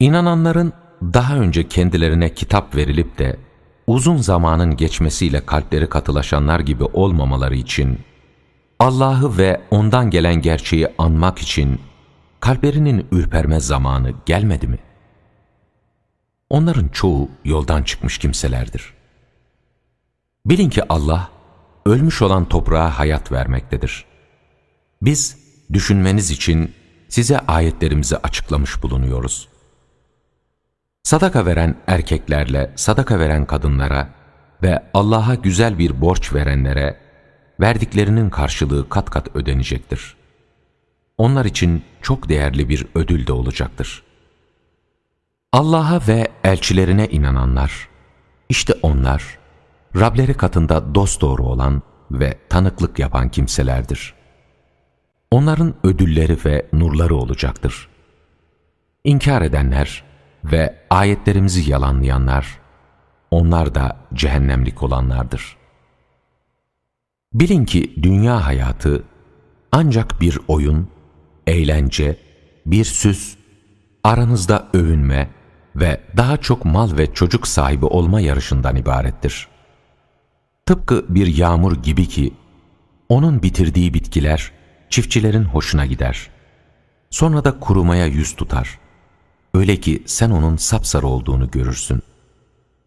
İnananların daha önce kendilerine kitap verilip de uzun zamanın geçmesiyle kalpleri katılaşanlar gibi olmamaları için Allah'ı ve ondan gelen gerçeği anmak için kalplerinin ürperme zamanı gelmedi mi? Onların çoğu yoldan çıkmış kimselerdir. Bilin ki Allah, ölmüş olan toprağa hayat vermektedir. Biz, düşünmeniz için size ayetlerimizi açıklamış bulunuyoruz. Sadaka veren erkeklerle sadaka veren kadınlara ve Allah'a güzel bir borç verenlere verdiklerinin karşılığı kat kat ödenecektir. Onlar için çok değerli bir ödül de olacaktır. Allah'a ve elçilerine inananlar, işte onlar, Rableri katında dosdoğru olan ve tanıklık yapan kimselerdir. Onların ödülleri ve nurları olacaktır. İnkar edenler ve ayetlerimizi yalanlayanlar, onlar da cehennemlik olanlardır. Bilin ki dünya hayatı ancak bir oyun, eğlence, bir süs, aranızda övünme ve daha çok mal ve çocuk sahibi olma yarışından ibarettir. Tıpkı bir yağmur gibi ki, onun bitirdiği bitkiler çiftçilerin hoşuna gider. Sonra da kurumaya yüz tutar. Öyle ki sen onun sapsarı olduğunu görürsün.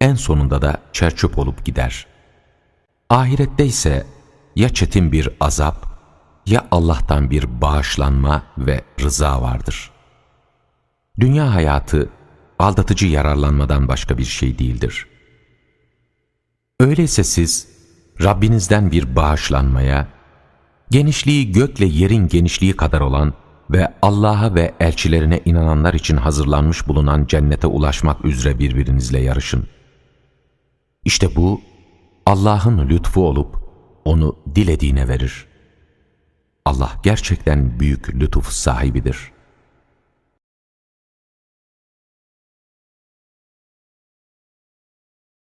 En sonunda da çerçöp olup gider. Ahirette ise ya çetin bir azap, ya Allah'tan bir bağışlanma ve rıza vardır. Dünya hayatı aldatıcı yararlanmadan başka bir şey değildir. Öyleyse siz Rabbinizden bir bağışlanmaya, genişliği gökle yerin genişliği kadar olan ve Allah'a ve elçilerine inananlar için hazırlanmış bulunan cennete ulaşmak üzere birbirinizle yarışın. İşte bu Allah'ın lütfu olup onu dilediğine verir. Allah gerçekten büyük lütuf sahibidir.''